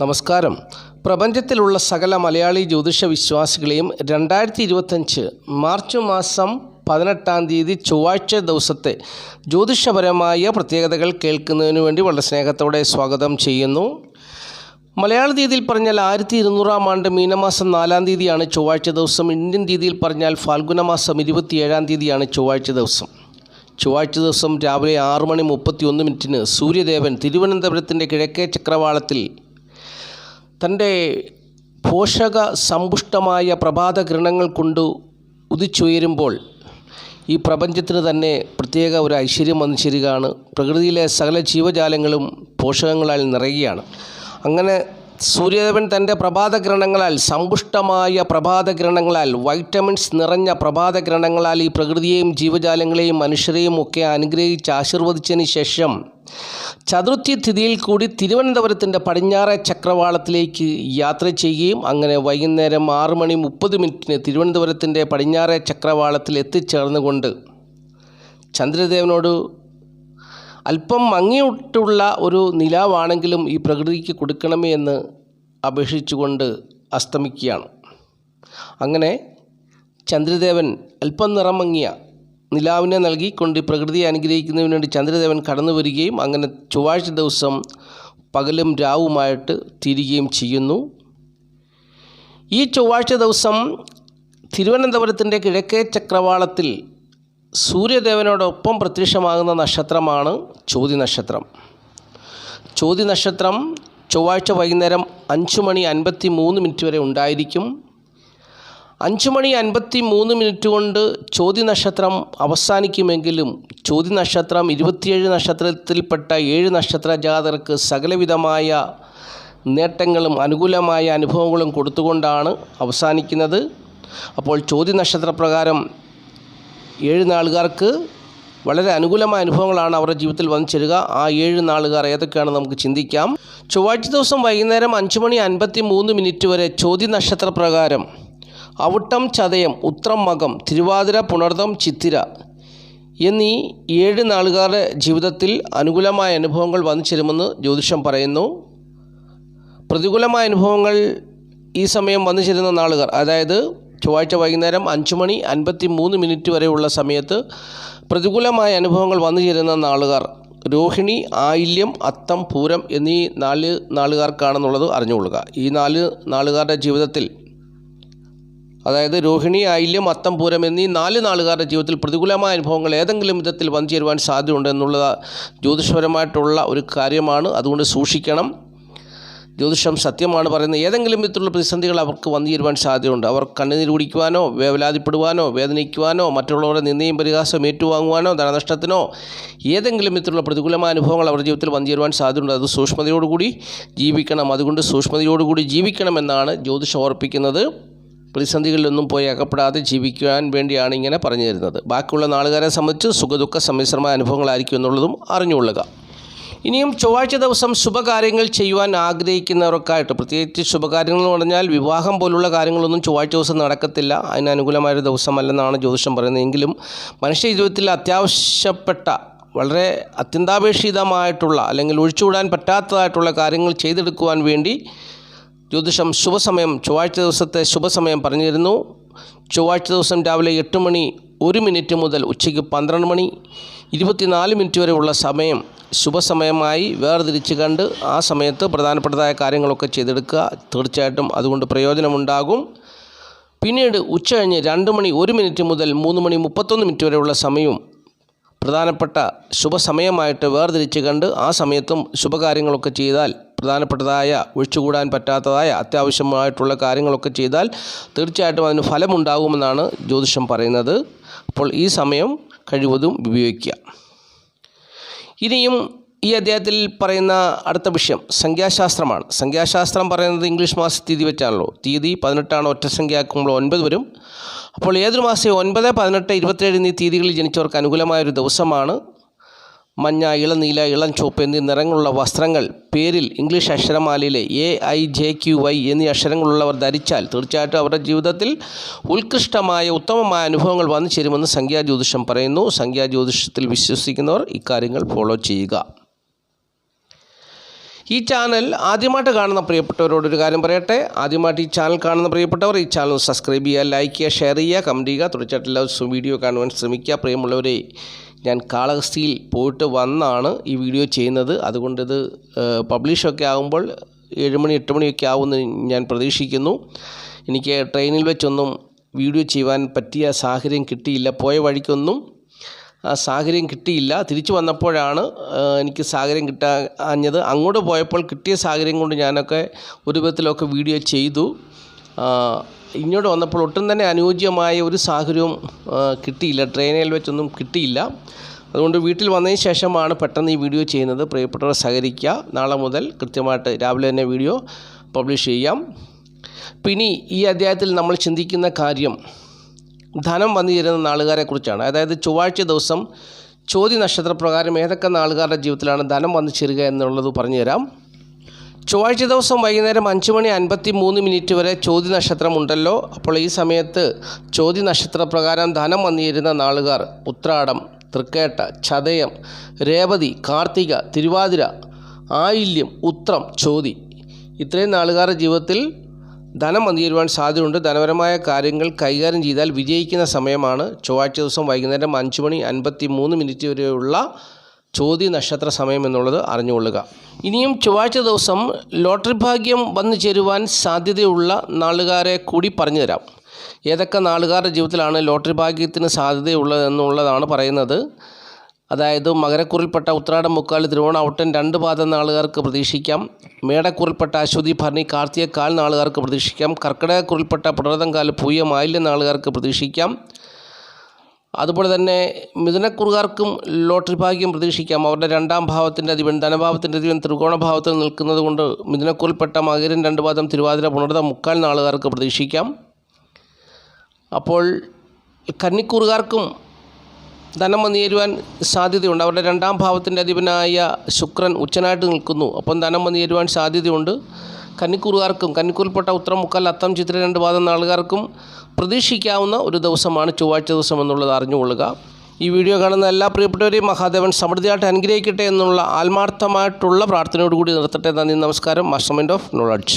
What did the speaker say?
നമസ്കാരം. പ്രപഞ്ചത്തിലുള്ള സകല മലയാളി ജ്യോതിഷ വിശ്വാസികളെയും രണ്ടായിരത്തി ഇരുപത്തഞ്ച് മാർച്ച് മാസം പതിനെട്ടാം തീയതി ചൊവ്വാഴ്ച ദിവസത്തെ ജ്യോതിഷപരമായ പ്രത്യേകതകൾ കേൾക്കുന്നതിനു വേണ്ടി വളരെ സ്നേഹത്തോടെ സ്വാഗതം ചെയ്യുന്നു. മലയാള തീയതിയിൽ പറഞ്ഞാൽ ആയിരത്തി ഇരുന്നൂറാം ആണ്ട് മീനമാസം നാലാം തീയതിയാണ് ചൊവ്വാഴ്ച ദിവസം. ഇന്ത്യൻ തീയതിയിൽ പറഞ്ഞാൽ ഫാൽഗുന മാസം ഇരുപത്തിയേഴാം തീയതിയാണ് ചൊവ്വാഴ്ച ദിവസം. ചൊവ്വാഴ്ച ദിവസം രാവിലെ ആറ് മണി മുപ്പത്തി ഒന്ന് മിനിറ്റിന് സൂര്യദേവൻ തിരുവനന്തപുരത്തിന്റെ കിഴക്കേ ചക്രവാളത്തിൽ തന്റെ പോഷക സമ്പുഷ്ടമായ പ്രഭാത കിരണങ്ങൾ കൊണ്ട് ഉദിച്ചുയരുമ്പോൾ ഈ പ്രപഞ്ചത്തിന് തന്നെ പ്രത്യേക ഒരു ഐശ്വര്യം വന്നു ചേരുകയാണ്. പ്രകൃതിയിലെ സകല ജീവജാലങ്ങളും പോഷകങ്ങളാൽ നിറയുകയാണ്. അങ്ങനെ സൂര്യദേവൻ തന്റെ പ്രഭാതകിരണങ്ങളാൽ സമ്പുഷ്ടമായ പ്രഭാതകിരണങ്ങളാൽ വൈറ്റമിൻസ് നിറഞ്ഞ പ്രഭാതകിരണങ്ങളാൽ ഈ പ്രകൃതിയെയും ജീവജാലങ്ങളെയും മനുഷ്യരെയും ഒക്കെ അനുഗ്രഹിച്ച് ആശീർവദിച്ചതിന് ശേഷം ചതുർത്ഥി തിഥിയിൽ കൂടി തിരുവനന്തപുരത്തിന്റെ പടിഞ്ഞാറെ ചക്രവാളത്തിലേക്ക് യാത്ര ചെയ്യുകയും അങ്ങനെ വൈകുന്നേരം ആറ് മണി മുപ്പത് മിനിറ്റിന് തിരുവനന്തപുരത്തിന്റെ പടിഞ്ഞാറെ ചക്രവാളത്തിൽ എത്തിച്ചേർന്നുകൊണ്ട് ചന്ദ്രദേവനോട് അല്പം മങ്ങിയിട്ടുള്ള ഒരു നിലാവാണെങ്കിലും ഈ പ്രകൃതിക്ക് കൊടുക്കണമേ എന്ന് അപേക്ഷിച്ചുകൊണ്ട് അസ്തമിക്കുകയാണ്. അങ്ങനെ ചന്ദ്രദേവൻ അല്പം നിറം മങ്ങിയ നിലാവിനെ നൽകിക്കൊണ്ട് പ്രകൃതിയെ അനുഗ്രഹിക്കുന്നതിന് വേണ്ടി ചന്ദ്രദേവൻ കടന്നു വരികയും അങ്ങനെ ചൊവ്വാഴ്ച ദിവസം പകലും രാവുമായിട്ട് തീരുകയും ചെയ്യുന്നു. ഈ ചൊവ്വാഴ്ച ദിവസം തിരുവനന്തപുരത്തിന്റെ കിഴക്കേ ചക്രവാളത്തിൽ സൂര്യദേവനോടൊപ്പം പ്രത്യക്ഷമാകുന്ന നക്ഷത്രമാണ് ചോതി നക്ഷത്രം ചോതി നക്ഷത്രം ചൊവ്വാഴ്ച വൈകുന്നേരം അഞ്ച് മണി അൻപത്തി മൂന്ന് മിനിറ്റ് വരെ ഉണ്ടായിരിക്കും. അഞ്ച് മണി അൻപത്തി മൂന്ന് മിനിറ്റ് കൊണ്ട് ചോതി നക്ഷത്രം അവസാനിക്കുമെങ്കിലും ചോതി നക്ഷത്രം ഇരുപത്തിയേഴ് നക്ഷത്രത്തിൽപ്പെട്ട ഏഴ് നക്ഷത്ര ജാതകർക്ക് സകലവിധമായ നേട്ടങ്ങളും അനുകൂലമായ അനുഭവങ്ങളും കൊടുത്തുകൊണ്ടാണ് അവസാനിക്കുന്നത്. അപ്പോൾ ചോതി നക്ഷത്രപ്രകാരം ഏഴ് നാളുകാർക്ക് വളരെ അനുകൂലമായ അനുഭവങ്ങളാണ് അവരുടെ ജീവിതത്തിൽ വന്നു ചേരുക. ആ ഏഴ് നാളുകാർ ഏതൊക്കെയാണെന്ന് നമുക്ക് ചിന്തിക്കാം. ചൊവ്വാഴ്ച ദിവസം വൈകുന്നേരം അഞ്ച് മണി അൻപത്തി മൂന്ന് മിനിറ്റ് വരെ ചോദ്യ നക്ഷത്രപ്രകാരം അവിട്ടം ചതയം ഉത്രം മകം തിരുവാതിര പുണർദം ചിത്തിര എന്നീ ഏഴ് നാളുകാരുടെ ജീവിതത്തിൽ അനുകൂലമായ അനുഭവങ്ങൾ വന്നു ചേരുമെന്ന് ജ്യോതിഷം പറയുന്നു. പ്രതികൂലമായ അനുഭവങ്ങൾ ഈ സമയം വന്നു ചേരുന്ന നാളുകാർ അതായത് ചൊവ്വാഴ്ച വൈകുന്നേരം അഞ്ച് മണി അൻപത്തി മൂന്ന് മിനിറ്റ് വരെയുള്ള സമയത്ത് പ്രതികൂലമായ അനുഭവങ്ങൾ വന്നു ചേരുന്ന നാളുകാർ. രോഹിണി ആയില്യം അത്തം പൂരം എന്നീ നാല് നാളുകാർക്കാണെന്നുള്ളത് അറിഞ്ഞുകൊള്ളുക. ഈ നാല് നാളുകാരുടെ ജീവിതത്തിൽ അതായത് രോഹിണി ആയില്യം അത്തം പൂരം എന്നീ നാല് നാളുകാരുടെ ജീവിതത്തിൽ പ്രതികൂലമായ അനുഭവങ്ങൾ ഏതെങ്കിലും വിധത്തിൽ വന്നു ചേരുവാൻ സാധ്യതയുണ്ട് എന്നുള്ളത് ജ്യോതിഷപരമായിട്ടുള്ള ഒരു കാര്യമാണ്. അതുകൊണ്ട് സൂക്ഷിക്കണം. ജ്യോതിഷം സത്യമാണ് പറയുന്നത്. ഏതെങ്കിലും വിധത്തിലുള്ള പ്രതിസന്ധികൾ അവർക്ക് വന്നു ചേരുവാൻ സാധ്യതയുണ്ട്. അവർ കണ്ണുനീർ കുടിക്കുവാനോ വേവലാതിപ്പെടുവാനോ വേദനിക്കുവാനോ മറ്റുള്ളവരുടെ നിന്ദയും പരിഹാസവും ഏറ്റുവാങ്ങുവാനോ ധനനഷ്ടത്തിനോ ഏതെങ്കിലും വിധത്തിലുള്ള പ്രതികൂലമായ അനുഭവങ്ങൾ അവരുടെ ജീവിതത്തിൽ വന്നു ചേരുവാൻ സാധ്യതയുണ്ട്. അത് സൂക്ഷ്മതയോടുകൂടി ജീവിക്കണം. അതുകൊണ്ട് സൂക്ഷ്മതയോടുകൂടി ജീവിക്കണമെന്നാണ് ജ്യോതിഷം ഓർപ്പിക്കുന്നത് പ്രതിസന്ധികളിലൊന്നും പോയി അകപ്പെടാതെ ജീവിക്കുവാൻ വേണ്ടിയാണ് ഇങ്ങനെ പറഞ്ഞു തരുന്നത്. ബാക്കിയുള്ള നാളുകാരെ സംബന്ധിച്ച് സുഖദുഃഖ സമ്മിശ്രമായ അനുഭവങ്ങളായിരിക്കും എന്നുള്ളതും അറിഞ്ഞുകൊള്ളുക. ഇനിയും ചൊവ്വാഴ്ച ദിവസം ശുഭകാര്യങ്ങൾ ചെയ്യുവാൻ ആഗ്രഹിക്കുന്നവർക്കായിട്ട് പ്രത്യേകിച്ച് ശുഭകാര്യങ്ങൾ എന്ന് പറഞ്ഞാൽ വിവാഹം പോലുള്ള കാര്യങ്ങളൊന്നും ചൊവ്വാഴ്ച ദിവസം നടക്കത്തില്ല. അതിന് അനുകൂലമായൊരു ദിവസമല്ലെന്നാണ് ജ്യോതിഷം പറയുന്നത്. എങ്കിലും മനുഷ്യ ജീവിതത്തിൽ അത്യാവശ്യപ്പെട്ട വളരെ അത്യന്താപേക്ഷിതമായിട്ടുള്ള അല്ലെങ്കിൽ ഒഴിച്ചുകൂടാൻ പറ്റാത്തതായിട്ടുള്ള കാര്യങ്ങൾ ചെയ്തെടുക്കുവാൻ വേണ്ടി ജ്യോതിഷം ശുഭസമയം ചൊവ്വാഴ്ച ദിവസത്തെ ശുഭസമയം പറഞ്ഞു പറഞ്ഞിരുന്നു. ചൊവ്വാഴ്ച ദിവസം രാവിലെ എട്ട് മണി ഒരു മിനിറ്റ് മുതൽ ഉച്ചയ്ക്ക് പന്ത്രണ്ട് മണി ഇരുപത്തിനാല് മിനിറ്റ് വരെയുള്ള സമയം ശുഭസമയമായി വേർതിരിച്ച് കണ്ട് ആ സമയത്ത് പ്രധാനപ്പെട്ടതായ കാര്യങ്ങളൊക്കെ ചെയ്തെടുക്കുക. തീർച്ചയായിട്ടും അതുകൊണ്ട് പ്രയോജനമുണ്ടാകും. പിന്നീട് ഉച്ച കഴിഞ്ഞ് രണ്ട് മണി ഒരു മിനിറ്റ് മുതൽ മൂന്ന് മണി മുപ്പത്തൊന്ന് മിനിറ്റ് വരെയുള്ള സമയവും പ്രധാനപ്പെട്ട ശുഭസമയമായിട്ട് വേർതിരിച്ച് കണ്ട് ആ സമയത്തും ശുഭകാര്യങ്ങളൊക്കെ ചെയ്താൽ പ്രധാനപ്പെട്ടതായ ഒഴിച്ചുകൂടാൻ പറ്റാത്തതായ അത്യാവശ്യമായിട്ടുള്ള കാര്യങ്ങളൊക്കെ ചെയ്താൽ തീർച്ചയായിട്ടും അതിന് ഫലമുണ്ടാകുമെന്നാണ് ജ്യോതിഷം പറയുന്നത്. അപ്പോൾ ഈ സമയം കഴിവതും ഉപയോഗിക്കുക. ഇനിയും ഈ അദ്ദേഹത്തിൽ പറയുന്ന അടുത്ത വിഷയം സംഖ്യാശാസ്ത്രമാണ്. സംഖ്യാശാസ്ത്രം പറയുന്നത് ഇംഗ്ലീഷ് മാസം തീയതി വെച്ചാണല്ലോ. തീയതി പതിനെട്ടാണ് ഒറ്റ സംഖ്യ ആക്കുമ്പോൾ ഒൻപത് വരും. അപ്പോൾ ഏതൊരു മാസം ഒൻപത് പതിനെട്ട് ഇരുപത്തേഴ് എന്നീ തീയതികളിൽ ജനിച്ചവർക്ക് അനുകൂലമായൊരു ദിവസമാണ് മഞ്ഞ ഇളനീല ഇളം ചുവപ്പ് എന്നീ നിറങ്ങളുള്ള വസ്ത്രങ്ങൾ പേരിൽ English അക്ഷരമാലയിലെ A I J Q Y എന്നീ അക്ഷരങ്ങളുള്ളവർ ധരിച്ചാൽ തീർച്ചയായിട്ടും അവരുടെ ജീവിതത്തിൽ ഉത്കൃഷ്ടമായ ഉത്തമമായ അനുഭവങ്ങൾ വന്നു ചേരുമെന്ന് സംഖ്യാജ്യോതിഷം പറയുന്നു. സംഖ്യാജ്യോതിഷത്തിൽ വിശ്വസിക്കുന്നവർ ഇക്കാര്യങ്ങൾ ഫോളോ ചെയ്യുക. ഈ ചാനൽ ആദ്യമായിട്ട് കാണുന്ന പ്രിയപ്പെട്ടവരോട് ഒരു കാര്യം പറയട്ടെ. ആദ്യമായിട്ട് ഈ ചാനൽ കാണുന്ന പ്രിയപ്പെട്ടവർ ഈ ചാനൽ സബ്സ്ക്രൈബ് ചെയ്യുക ലൈക്ക് ചെയ്യുക ഷെയർ ചെയ്യുക കമന്റ് ചെയ്യുക. തുടർച്ചയായിട്ട് എല്ലാ വീഡിയോ കാണുവാൻ ശ്രമിക്കുക. പ്രിയമുള്ളവരെ ഞാൻ കാളഹസ്തിയിൽ പോയിട്ട് വന്നാണ് ഈ വീഡിയോ ചെയ്യുന്നത്. അതുകൊണ്ടിത് പബ്ലിഷൊക്കെ ആകുമ്പോൾ ഏഴുമണി എട്ട് മണിയൊക്കെ ആവുമെന്ന് ഞാൻ പ്രതീക്ഷിക്കുന്നു. എനിക്ക് ട്രെയിനിൽ വെച്ചൊന്നും വീഡിയോ ചെയ്യുവാൻ പറ്റിയ സാഹചര്യം കിട്ടിയില്ല. പോയ വഴിക്കൊന്നും ആ സാഹചര്യം കിട്ടിയില്ല. തിരിച്ചു വന്നപ്പോഴാണ് എനിക്ക് സാഹചര്യം കിട്ടാഞ്ഞത്. അങ്ങോട്ട് പോയപ്പോൾ കിട്ടിയ സാഹചര്യം കൊണ്ട് ഞാനൊക്കെ ഒരു വിധത്തിലൊക്കെ വീഡിയോ ചെയ്തു. ഇങ്ങോട്ട് വന്നപ്പോൾ ഒട്ടും തന്നെ അനുയോജ്യമായ ഒരു സാഹചര്യവും കിട്ടിയില്ല. ട്രെയിനിൽ വെച്ചൊന്നും കിട്ടിയില്ല. അതുകൊണ്ട് വീട്ടിൽ വന്നതിന് ശേഷമാണ് പെട്ടെന്ന് ഈ വീഡിയോ ചെയ്യുന്നത്. പ്രിയപ്പെട്ടവർ സഹകരിക്കുക. നാളെ മുതൽ കൃത്യമായിട്ട് രാവിലെ തന്നെ വീഡിയോ പബ്ലിഷ് ചെയ്യാം. പിന്നെ ഈ അധ്യായത്തിൽ നമ്മൾ ചിന്തിക്കുന്ന കാര്യം ധനം വന്നു ചേരുന്ന നാളുകാരെക്കുറിച്ചാണ് അതായത് ചൊവ്വാഴ്ച ദിവസം ചോദ്യ നക്ഷത്രപ്രകാരം ഏതൊക്കെ നാളുകാരുടെ ജീവിതത്തിലാണ് ധനം വന്നു ചേരുക എന്നുള്ളത് പറഞ്ഞു തരാം ചൊവ്വാഴ്ച ദിവസം വൈകുന്നേരം അഞ്ച് മണി അൻപത്തി മൂന്ന് മിനിറ്റ് വരെ ചോദ്യ നക്ഷത്രമുണ്ടല്ലോ അപ്പോൾ ഈ സമയത്ത് ചോദ്യ നക്ഷത്രപ്രകാരം ധനം വന്നിരുന്ന നാളുകാർ ഉത്രാടം തൃക്കേട്ട ചതയം രേവതി കാർത്തിക തിരുവാതിര ആയില്യം ഉത്രം ചോതി. ഇത്രയും നാളുകാരുടെ ജീവിതത്തിൽ ധനം വന്നിരുവാൻ സാധ്യതയുണ്ട്. ധനപരമായ കാര്യങ്ങൾ കൈകാര്യം ചെയ്താൽ വിജയിക്കുന്ന സമയമാണ്. ചൊവ്വാഴ്ച ദിവസം വൈകുന്നേരം അഞ്ച് മണി അൻപത്തി മൂന്ന് മിനിറ്റ് വരെയുള്ള ചോദ്യ നക്ഷത്ര സമയം എന്നുള്ളത് അറിഞ്ഞുകൊള്ളുക. ഇനിയും ചൊവ്വാഴ്ച ദിവസം ലോട്ടറി ഭാഗ്യം വന്നു ചേരുവാൻ സാധ്യതയുള്ള നാളുകാരെ കൂടി പറഞ്ഞു തരാം ഏതൊക്കെ നാളുകാരുടെ ജീവിതത്തിലാണ് ലോട്ടറി ഭാഗ്യത്തിന് സാധ്യതയുള്ളതെന്നുള്ളതാണ് പറയുന്നത്. അതായത് മകരക്കുറിൽപ്പെട്ട ഉത്രാടം മുക്കാൽ തിരുവോണ ഔട്ടൻ രണ്ട് പാദ നാളുകാർക്ക് പ്രതീക്ഷിക്കാം. മേടക്കുറിൽപ്പെട്ട അശ്വതി ഭരണി കാർത്തിയക്കാൽ നാളുകാർക്ക് പ്രതീക്ഷിക്കാം. കർക്കിടകക്കുറിൽപ്പെട്ട പുണർതം പൂയ മാലിന്യ നാളുകാർക്ക് പ്രതീക്ഷിക്കാം. അതുപോലെ തന്നെ മിഥുനക്കുറുകാർക്കും ലോട്ടറി ഭാഗ്യം പ്രതീക്ഷിക്കാം. അവരുടെ രണ്ടാം ഭാവത്തിന്റെ അധിപൻ ധനഭാവത്തിന്റെ അധിപൻ ത്രികോണഭാവത്തിൽ നിൽക്കുന്നത് കൊണ്ട് മിഥുനക്കുറിൽപ്പെട്ട മകരൻ രണ്ട് പാദം തിരുവാതിര പുണർത മുക്കാൽ നാളുകാർക്ക് പ്രതീക്ഷിക്കാം. അപ്പോൾ കന്നിക്കുറുകാർക്കും ധനം വന്നു ചേരുവാൻ സാധ്യതയുണ്ട്. അവരുടെ രണ്ടാം ഭാവത്തിന്റെ അധിപനായ ശുക്രൻ ഉച്ചനായിട്ട് നിൽക്കുന്നു. അപ്പം ധനം വന്നു ചേരുവാൻ സാധ്യതയുണ്ട്. കന്നിക്കൂറുകാർക്കും കന്നിക്കൂറിൽപ്പെട്ട ഉത്തരം മുക്കാൽ അത്തം ചിത്ര രണ്ട് പാദം നാളുകാർക്കും പ്രതീക്ഷിക്കാവുന്ന ഒരു ദിവസമാണ് ചൊവ്വാഴ്ച ദിവസം എന്നുള്ളത് അറിഞ്ഞുകൊള്ളുക. ഈ വീഡിയോ കാണുന്ന എല്ലാ പ്രിയപ്പെട്ടവരെയും മഹാദേവൻ സമൃദ്ധിയായിട്ട് അനുഗ്രഹിക്കട്ടെ എന്നുള്ള ആത്മാർത്ഥമായിട്ടുള്ള പ്രാർത്ഥനയോടുകൂടി നിർത്തട്ടെ. നന്ദി നമസ്കാരം. Master mind of knowledge